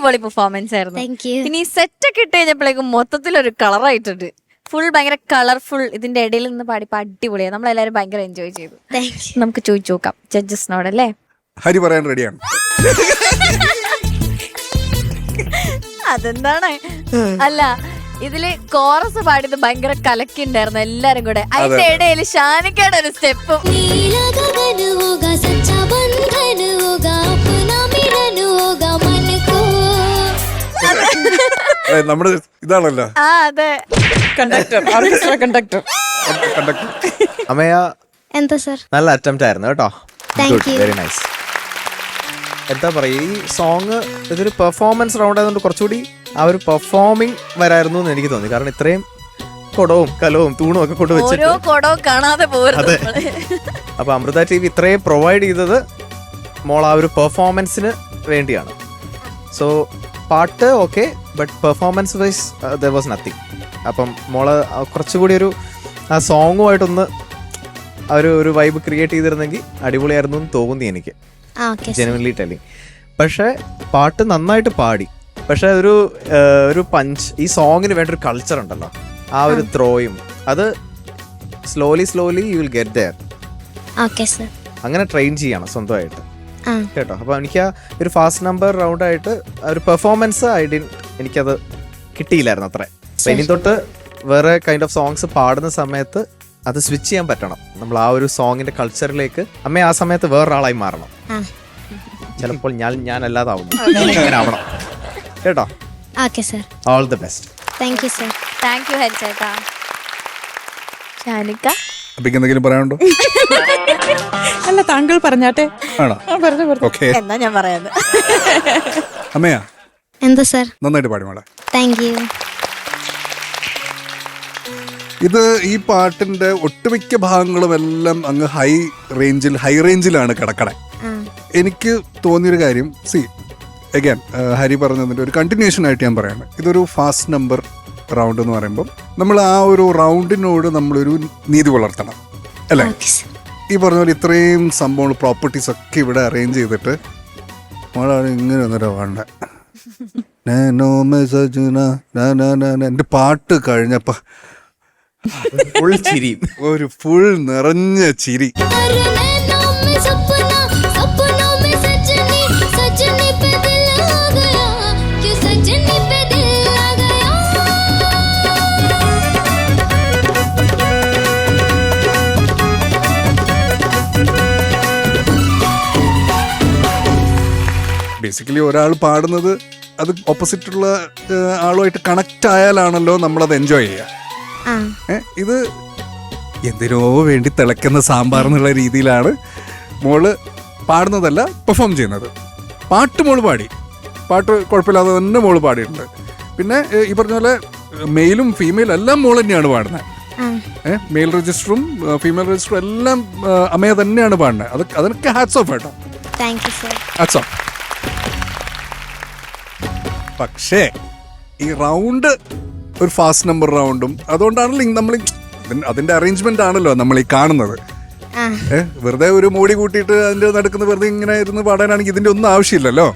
അടിപൊളി പെർഫോമൻസ് ആയിരുന്നു. താങ്ക് പിന്നെ ഈ സെറ്റ് ഒക്കെ ഇട്ട് കഴിഞ്ഞപ്പോഴേക്കും മൊത്തത്തിൽ ഒരു കളർ ആയിട്ടുണ്ട്. ഫുൾ ഭയങ്കര കളർഫുൾ ഇതിന്റെ ഇടയിൽ നിന്ന് പാടിപ്പോ അടിപൊളിയാണ് നമ്മളെല്ലാരും ഭയങ്കര എൻജോയ് ചെയ്തു. നമുക്ക് ചോദിച്ചു നോക്കാം ജഡ്ജസിനോട് അല്ലേ? ഹരി പറയാൻ റെഡിയാണ് അതെന്താണ്? അല്ല ഇതിൽ കോറസ് പാടിയത് ഭയങ്കര കലക്കിണ്ടായിരുന്നു എല്ലാരും കൂടെ. അതിന്റെ ഇടയിൽ ഷാനിക്കയുടെ ഒരു സ്റ്റെപ്പും. നമ്മുടെ ഇതാണല്ലോ. ആ അതെ. കണ്ടക്ടർ. Orchestra conductor. കണ്ടക്ടർ. അമ്മയ എന്താ സർ? നല്ല അറ്റംപ്റ്റ് ആയിരുന്നു കേട്ടോ. വെരി നൈസ് എന്താ പറയുക ഈ സോങ് ഇതൊരു പെർഫോമൻസ് റൗണ്ട് ആയതുകൊണ്ട് കുറച്ചുകൂടി ആ ഒരു പെർഫോമിംഗ് വരായിരുന്നു എന്ന് എനിക്ക് തോന്നി. കാരണം ഇത്രയും കൊടവും കലവും തൂണും ഒക്കെ കൊണ്ട് ഓരോ വെച്ചിട്ട് കൊടവും കാണാതെ പോരുന്നു അതെ. അപ്പൊ അമൃത ടി വി ഇത്രയും പ്രൊവൈഡ് ചെയ്തത് മോൾ ആ ഒരു പെർഫോമൻസിന് വേണ്ടിയാണ്. സോ പാട്ട് okay but performance wise there was nothing അപ്പം മോൾ കുറച്ചുകൂടി ഒരു ആ സോങ്ങുമായിട്ടൊന്ന് ഒരു ഒരു വൈബ് ക്രിയേറ്റ് ചെയ്തിരുന്നെങ്കിൽ അടിപൊളിയായിരുന്നു എന്ന് തോന്നി എനിക്ക്. ജെനുവൻലി ടെലിങ് പക്ഷേ പാട്ട് നന്നായിട്ട് പാടി. പക്ഷേ ഒരു ഒരു പഞ്ച് ഈ സോങ്ങിന് വേണ്ട ഒരു കൾച്ചർ ഉണ്ടല്ലോ. ആ ഒരു ത്രോയും അത് slowly slowly you will get there okay sir അങ്ങനെ ട്രെയിൻ ചെയ്യണം സ്വന്തമായിട്ട്. കേട്ടോ. അപ്പോൾ എനിക്ക് ആ ഒരു ഫാസ്റ്റ് നമ്പർ റൗണ്ട് ആയിട്ട് ഒരു പെർഫോമൻസ് ഐഡി എനിക്കത് കിട്ടിയില്ലായിരുന്നു അത്ര. അപ്പൊ ഇനി തൊട്ട് വേറെ കൈൻഡ് ഓഫ് സോങ്സ് പാടുന്ന സമയത്ത് അത് സ്വിച്ച് ചെയ്യാൻ പറ്റണം. നമ്മൾ ആ ഒരു സോങ്ങിന്റെ കൾച്ചറിലേക്ക് അമ്മ ആ സമയത്ത് വേറൊരാളായി മാറണം. ആ. ചിലപ്പോൾ ഞാൻ ഞാൻ അല്ലാതാവുന്നു. ആവണം. കേട്ടോ? Okay sir all the best thank you sir thank you ഹരിച്ചേട്ടാ ഷാനിക്ക അപ്പിക്ക് എന്തെങ്കിലും പറയാനുണ്ടോ? അല്ല താങ്കൾ പറഞ്ഞാട്ടെ. ആണോ? പറഞ്ഞു പറഞ്ഞു. ഓക്കെ എന്നാ ഞാൻ പറയാന്ന് അമ്മയാ. എന്താ സർ? നന്നായിട്ട് പാടി മോളെ. താങ്ക് യു ഇത് ഈ പാട്ടിന്റെ ഒട്ടുമിക്ക ഭാഗങ്ങളും എല്ലാം അങ്ങ് ഹൈ റേഞ്ചിൽ ഹൈ റേഞ്ചിലാണ് കിടക്കണേ. എനിക്ക് തോന്നിയൊരു കാര്യം. സി അഗൈൻ ഹരി പറഞ്ഞതിന്റെ ഒരു കണ്ടിന്യൂഷൻ ആയിട്ട് ഞാൻ പറയാണ്. ഇതൊരു ഫാസ്റ്റ് നമ്പർ റൗണ്ട് എന്ന് പറയുമ്പോൾ നമ്മൾ ആ ഒരു റൗണ്ടിനോട് നമ്മളൊരു നീതി പുലർത്തണം. അല്ലേ? ഈ പറഞ്ഞ പോലെ ഇത്രയും സംഭവങ്ങൾ പ്രോപ്പർട്ടീസ് ഒക്കെ ഇവിടെ അറേഞ്ച് ചെയ്തിട്ട് മോളാണ് ഇങ്ങനെ ഒന്നര വേണ്ട? എന്റെ പാട്ട് കഴിഞ്ഞപ്പോ ഫുൾ ചിരി. ഒരു ഫുൾ നിറഞ്ഞ ചിരി. ബേസിക്കലി ഒരാൾ പാടുന്നത് അത് ഓപ്പോസിറ്റുള്ള ആളുമായിട്ട് കണക്ട് ആയാലാണല്ലോ നമ്മളത് എൻജോയ് ചെയ്യുക. ഇത് എന്തിനോ വേണ്ടി തിളയ്ക്കുന്ന സാമ്പാർ എന്നുള്ള രീതിയിലാണ് മോൾ പാടുന്നതല്ല പെർഫോം ചെയ്യുന്നത്. പാട്ട് മോൾ പാടി. പാട്ട് കുഴപ്പമില്ലാതെ തന്നെ മോൾ പാടിയിട്ടുണ്ട്. പിന്നെ ഈ പറഞ്ഞ പോലെ മെയിലും ഫീമെയിലും എല്ലാം മോൾ തന്നെയാണ് പാടുന്നത്. ഏഹ് മെയിൽ രജിസ്റ്ററും ഫീമെയിൽ രജിസ്റ്ററും എല്ലാം അമ്മയെ തന്നെയാണ് പാടുന്നത്. അത് അതൊക്കെ ഹാറ്റ്സ് ഓഫ് കേട്ടോ. ഹാറ്റ്സ് ഓഫ് പക്ഷേ ഈ റൗണ്ട് ഒരു ഫാസ്റ്റ് നമ്പർ റൗണ്ടും അതുകൊണ്ടാണല്ലോ നമ്മൾ അതിന്റെ അറേഞ്ച്മെന്റ് ആണല്ലോ നമ്മൾ ഈ കാണുന്നത്. വെറുതെ ഒരു മോടി കൂട്ടിയിട്ട് അതിന്റെ നടക്കുന്ന വെറുതെ ഇങ്ങനെ ഇരുന്ന് പാടാനാണെങ്കിൽ ഇതിന്റെ ഒന്നും ആവശ്യമില്ലല്ലോ.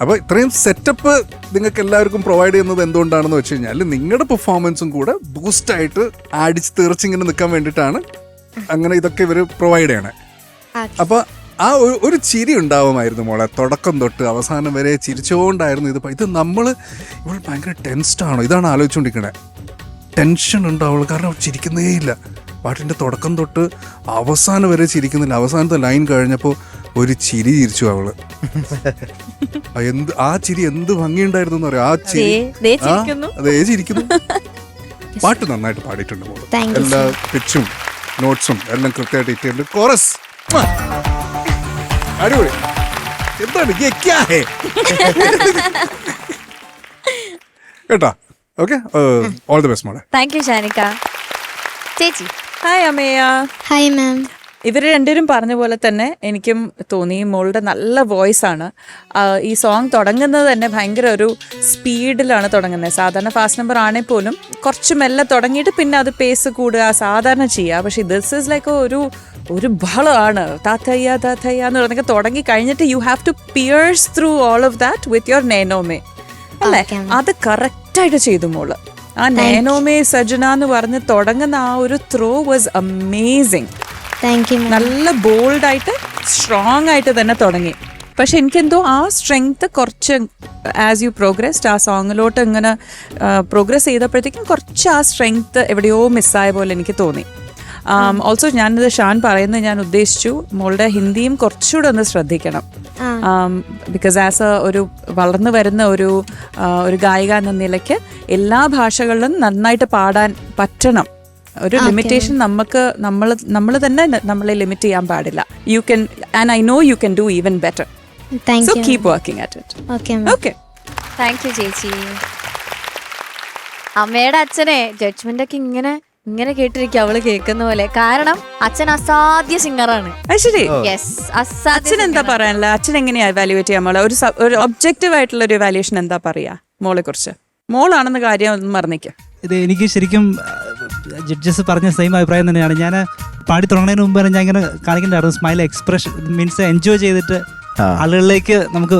അപ്പൊ ഇത്രയും സെറ്റപ്പ് നിങ്ങൾക്ക് എല്ലാവർക്കും പ്രൊവൈഡ് ചെയ്യുന്നത് എന്തുകൊണ്ടാണെന്ന് വെച്ച് കഴിഞ്ഞാൽ നിങ്ങളുടെ പെർഫോമൻസും കൂടെ ബൂസ്റ്റ് ആയിട്ട് അടിച്ച് തീർച്ചിങ്ങനെ നിൽക്കാൻ വേണ്ടിയിട്ടാണ് അങ്ങനെ ഇതൊക്കെ ഇവർ പ്രൊവൈഡ് ചെയ്യണേ. അപ്പൊ ആ ഒരു ചിരി ഉണ്ടാവുമായിരുന്നു മോളെ. തുടക്കം തൊട്ട് അവസാനം വരെ ചിരിച്ചുകൊണ്ടായിരുന്നു ഇത്. ഇത് നമ്മൾ ഇവൾ ഭയങ്കര ടെൻസ്ഡാണോ ഇതാണ് ആലോചിച്ചുകൊണ്ടിരിക്കണേ ടെൻഷൻ ഉണ്ടാവുള്ളൂ കാരണം അവൾ ചിരിക്കുന്നേ ഇല്ല. പാട്ടിന്റെ തുടക്കം തൊട്ട് അവസാനം വരെ ചിരിക്കുന്നില്ല. അവസാനത്തെ ലൈൻ കഴിഞ്ഞപ്പോൾ ഒരു ചിരി ചിരിച്ചു അവൾ. എന്ത് ആ ചിരി എന്ത് ഭംഗിയുണ്ടായിരുന്നു എന്ന് പറയാം. ആ ചിരി. അതേ ചിരിക്കുന്നു. പാട്ട് നന്നായിട്ട് പാടിയിട്ടുണ്ട് മോൾ. എല്ലാ പിച്ചും നോട്ട്സും എല്ലാം കൃത്യമായിട്ട് ഇട്ടുണ്ട് കോറസ് അടിപൊളി. എന്താണ് ഗെക്കാഹേ കേട്ടോ? ഓക്കെ ഓൾ ദി ബെസ്റ്റ് മോളെ. Thank you Shanikka. ചേച്ചി. ഹായ് അമ്മയ ഹായ് മാം ഇവർ രണ്ടുപേരും പറഞ്ഞ പോലെ തന്നെ എനിക്കും തോന്നി മോളുടെ നല്ല വോയിസ് ആണ്. ഈ സോങ് തുടങ്ങുന്നത് തന്നെ ഭയങ്കര ഒരു സ്പീഡിലാണ് തുടങ്ങുന്നത് സാധാരണ ഫാസ്റ്റ് നമ്പർ ആണെങ്കിൽ പോലും കുറച്ച് മെല്ലെ തുടങ്ങിയിട്ട് പിന്നെ അത് പേസ് കൂടുക സാധാരണ ചെയ്യുക. പക്ഷേ ദിസ് ഇസ് ലൈക്ക് ഒരു ഒരു ബഹളമാണ്. താത്തയ്യ താത്തയ്യ എന്ന് പറഞ്ഞൊക്കെ തുടങ്ങി കഴിഞ്ഞിട്ട് you have to pierce through all of that with your നേനോമേ അല്ലേ. അത് കറക്റ്റായിട്ട് ചെയ്തു മോൾ. ആ നേനോമേ സജന എന്ന് പറഞ്ഞ് തുടങ്ങുന്ന ആ ഒരു throw was amazing thank you ആയിട്ട് നല്ല ബോൾഡായിട്ട് സ്ട്രോങ് ആയിട്ട് തന്നെ തുടങ്ങി. പക്ഷെ എനിക്കെന്തോ ആ സ്ട്രെങ്ത് കുറച്ച് ആസ് യു പ്രോഗ്രസ്ഡ് ആ സോങ്ങിലോട്ട് ഇങ്ങനെ പ്രോഗ്രസ് ചെയ്തപ്പോഴത്തേക്കും കുറച്ച് ആ സ്ട്രെങ്ത് എവിടെയോ മിസ്സായ പോലെ എനിക്ക് തോന്നി. ഓൾസോ ഞാനിത് ഷാൻ പറയുന്നത് ഞാൻ ഉദ്ദേശിച്ചു മോളുടെ ഹിന്ദിയും കുറച്ചുകൂടെ ഒന്ന് ശ്രദ്ധിക്കണം. ബിക്കോസ് ആസ് എ ഒരു വളർന്നു വരുന്ന ഒരു ഒരു ഗായിക എന്ന നിലയ്ക്ക് എല്ലാ ഭാഷകളിലും നന്നായിട്ട് പാടാൻ പറ്റണം. ഒരു ലിമിറ്റേഷൻ നമുക്ക് നമ്മൾ നമ്മൾ തന്നെ നമ്മളെ ലിമിറ്റ് ചെയ്യാൻ പാടില്ല. You can and I know you can do even better so keep working at it okay thank you ചേച്ചി. അമ്മയുടെ അച്ഛനെ ജഡ്ജ്മെന്റ് ഒക്കെ ഇങ്ങനെ ഇങ്ങനെ കേട്ടിരിക്കും അവൾ കേൾക്കുന്ന പോലെ. കാരണം അച്ഛൻ അസാധ്യ സിംഗറാണ് അസാധ്യ അച്ഛൻ എന്താ പറയാനുള്ള? അച്ഛൻ എങ്ങനെയാ വാല്യുവേറ്റ് ചെയ്യാൻ മോളെ? ഒരു ഒരു ഒബ്ജക്റ്റീവ് ആയിട്ടുള്ള ഒരു വാല്യുവേഷൻ എന്താ പറയാ മോളെ കുറിച്ച് മോളാണെന്ന കാര്യം ഒന്ന് മറന്നിക്കാം ഇത് എനിക്ക് ശരിക്കും ജഡ്ജസ് പറഞ്ഞ സെയിം അഭിപ്രായം തന്നെയാണ്. ഞാൻ പാടി തുടങ്ങുന്നതിന് മുമ്പ് തന്നെ ഞാൻ ഇങ്ങനെ കാണിക്കേണ്ടായിരുന്നു. സ്മൈൽ എക്സ്പ്രഷൻ മീൻസ് എൻജോയ് ചെയ്തിട്ട് ആളുകളിലേക്ക് നമുക്ക്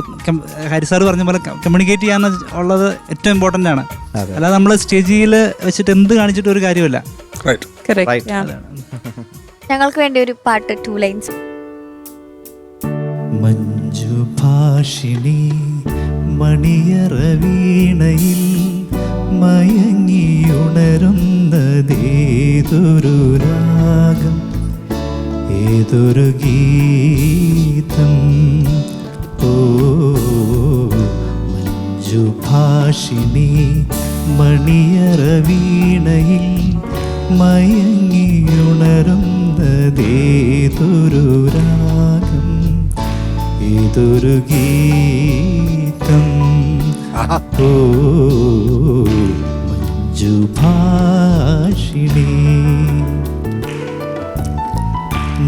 ഹരിസാർ ഹരി സാർ പറഞ്ഞ പോലെ കമ്മ്യൂണിക്കേറ്റ് ചെയ്യാന്ന് ഉള്ളത് ഏറ്റവും ഇമ്പോർട്ടന്റ് ആണ്. അല്ലാതെ നമ്മൾ സ്റ്റേജിൽ വെച്ചിട്ട് എന്ത് കാണിച്ചിട്ട് ഒരു കാര്യമില്ല ഞങ്ങൾക്ക് വേണ്ടി ഒരു പാട്ട് ടു ലൈൻസ് മഞ്ജു ഭാഷിണി മണിയറ വീണയിൽ മയങ്ങിയുണരുന്നതേതൊരു രാഗം ഏതൊരു ഗീതം? ഓ മഞ്ജു മണിയറ വീണയിൽ മയങ്ങിയുണരുന്നതേതൊരു രാഗം ഏതൊരു ഗീതം? ഓ മഞ്ജുഭാഷിണി നാദസിരകളിൽ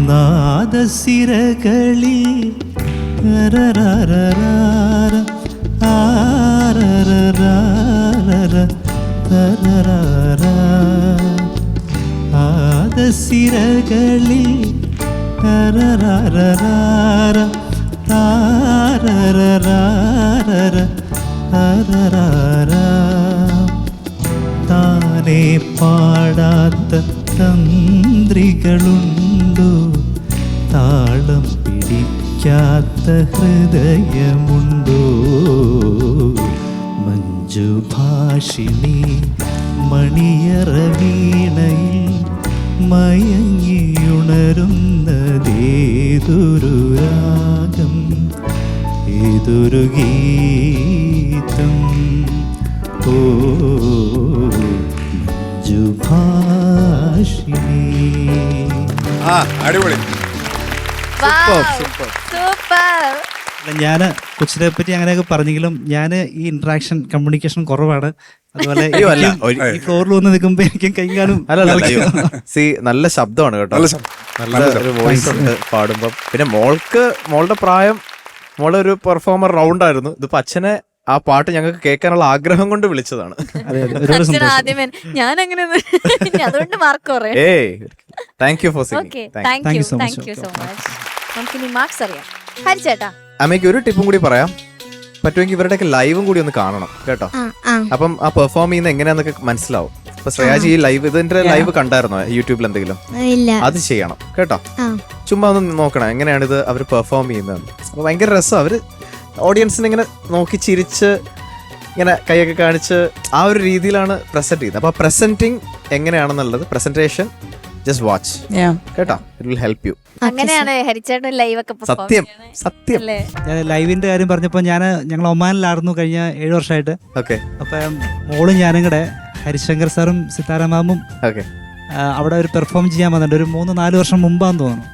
നാദസിരകളി ആദസിരകളി തരരര. മഞ്ജുഭാഷിണി മണിയറ വീണയിൽ മയങ്ങിയുണരുന്നതേതൊരു രാഗം ഏതൊരു ഗീതം? ഓ മഞ്ജുഭാഷിണി. ആ അടിപൊളി. സൂപ്പർ ഞാൻ കൊച്ചിനെ പറ്റി അങ്ങനെയൊക്കെ പറഞ്ഞെങ്കിലും ഞാൻ ഈ ഇന്ററാക്ഷൻ കമ്മ്യൂണിക്കേഷൻ കുറവാണ്. അതുപോലെ ഈ ഫ്ലോറിൽ വന്ന് നിൽക്കുമ്പോൾ എനിക്കും കൈകാലും കാണും. സി നല്ല ശബ്ദമാണ് കേട്ടോ. നല്ല ഒരു വോയിസ് ഉണ്ട് പാടുമ്പം. പിന്നെ മോൾക്ക് മോളുടെ പ്രായം മോളെ ഒരു പെർഫോമർ റൗണ്ട് ആയിരുന്നു. ഇതിപ്പോ അച്ഛനെ ആ പാട്ട് ഞങ്ങൾക്ക് കേൾക്കാനുള്ള ആഗ്രഹം കൊണ്ട് വിളിച്ചതാണ്. ഞാൻ അങ്ങനെ അതുകൊണ്ട് മാർക്ക് ഏയ് thank you for okay singing thank you so much നമുക്ക് ഇനി മാർക്സ് അറിയാം. ഹരിച്ചേട്ടാ അമ്മയ്ക്ക് ഒരു ടിപ്പും കൂടി പറയാം. പറ്റുമെങ്കിൽ ഇവരുടെയൊക്കെ ലൈവും കൂടി ഒന്ന് കാണണം കേട്ടോ? അപ്പം ആ പെർഫോം ചെയ്യുന്ന എങ്ങനെയാന്നൊക്കെ മനസ്സിലാവും. അപ്പൊ ശ്രേയാജി ഈ ലൈവ് ഇതിന്റെ ലൈവ് കണ്ടായിരുന്നോ? യൂട്യൂബിൽ എന്തെങ്കിലും? അത് ചെയ്യണം കേട്ടോ? ചുമ്മാ ഒന്ന് നോക്കണം എങ്ങനെയാണ് ഇത് അവർ പെർഫോം ചെയ്യുന്നത്? അപ്പൊ ഭയങ്കര രസം അവർ ഓഡിയൻസിനെ ഇങ്ങനെ നോക്കി ചിരിച്ച് ഇങ്ങനെ കൈയൊക്കെ കാണിച്ച് ആ ഒരു രീതിയിലാണ് പ്രസന്റ് ചെയ്യുന്നത്. അപ്പൊ പ്രസന്റിങ് എങ്ങനെയാണെന്നുള്ളത് പ്രസന്റേഷൻ ജസ്റ്റ് വാച്ച് Yeah. കേട്ടോ? ഇറ്റ് വിൽ ഹെൽപ്പ് യു അങ്ങനെയാണ് ഹരിച്ചേട്ടൻ ലൈവ് ഒക്കെ സത്യം. സത്യം. ലൈവിന്റെ കാര്യം പറഞ്ഞപ്പോൾ ഞാൻ ഞങ്ങൾ ഒമാനിലായിരുന്നു കഴിഞ്ഞ ഏഴ് വർഷമായിട്ട്. ഓക്കെ അപ്പം മോളും ഞാനും കൂടെ ഹരിശങ്കർ സാറും സിത്താര മാമും ഓക്കെ അവിടെ ഒരു പെർഫോം ചെയ്യാൻ വന്നിട്ടുണ്ട്. ഒരു മൂന്ന് നാല് വർഷം മുമ്പാന്ന് തോന്നുന്നു.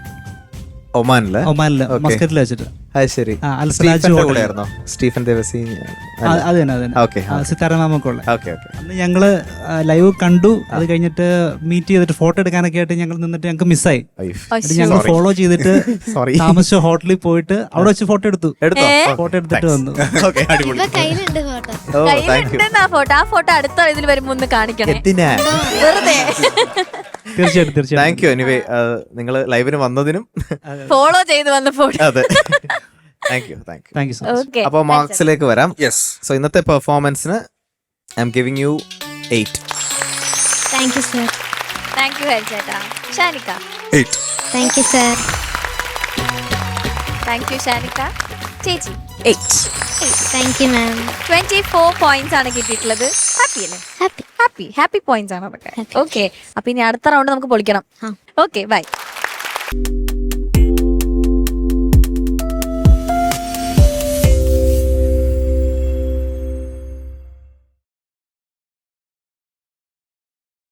ഒമാനിലെ? ഒമാനിൽ മസ്കറ്റിൽ വെച്ചിട്ട്. അത് ശരി. സ്റ്റീഫന്റെ സ്റ്റീഫൻ ദേവസി അത് തന്നെ അത് തന്നെ. ആ, സിത്താര മാമൊക്കെ ഉള്ള. ഓക്കെ ഓക്കെ അന്ന് ഞങ്ങൾ ലൈവ് കണ്ടു. അത് കഴിഞ്ഞിട്ട് മീറ്റ് ചെയ്തിട്ട് ഫോട്ടോ എടുക്കാനൊക്കെ ആയിട്ട് ഞങ്ങൾ നിന്നിട്ട് ഞങ്ങൾക്ക് മിസ്സായി ഞങ്ങൾ ഫോളോ ചെയ്തിട്ട് സോറി താമസിച്ച ഹോട്ടലിൽ പോയിട്ട് അവിടെ വെച്ച് ഫോട്ടോ എടുത്തു. എടുത്തോ? ഫോട്ടോ എടുത്തിട്ട് വന്നു. ഓക്കെ അടിപൊളി. കയ്യിലുണ്ട് ഫോട്ടോ കയ്യിലുണ്ടെന്ന് ആ ഫോട്ടോ ആ ഫോട്ടോ അടുത്ത ഇതിൽ വരുമ്പോ ഒന്ന് കാണിക്കണേ. എന്തിനാ വെറുതെ. തീർച്ചയായിട്ടും തീർച്ചയായിട്ടും. താങ്ക് യു എനിവേ നിങ്ങൾ ലൈവിന് വന്നതിനും ഫോളോ ചെയ്ത് വന്നപ്പോൾ അതെ. Thank you thank you thank you so much അപ്പോൾ മാർക്സിലേക്ക് വരാം. യെസ് സോ ഇന്നത്തെ പെർഫോമൻസിന് I'm giving you eight thank you sir thank you ഹരിച്ചേട്ടാ Shanikka eight thank you sir thank you Shanikka ചേച്ചി thank you ma'am twenty four points ആണ് കിട്ടിയിട്ടുള്ളത്. Happy അല്ലേ? Happy happy happy points ആണ് അതൊക്കെ ഓക്കെ അപ്പൊ ഇനി അടുത്ത റൗണ്ട് നമുക്ക് പൊളിക്കണം. Okay bye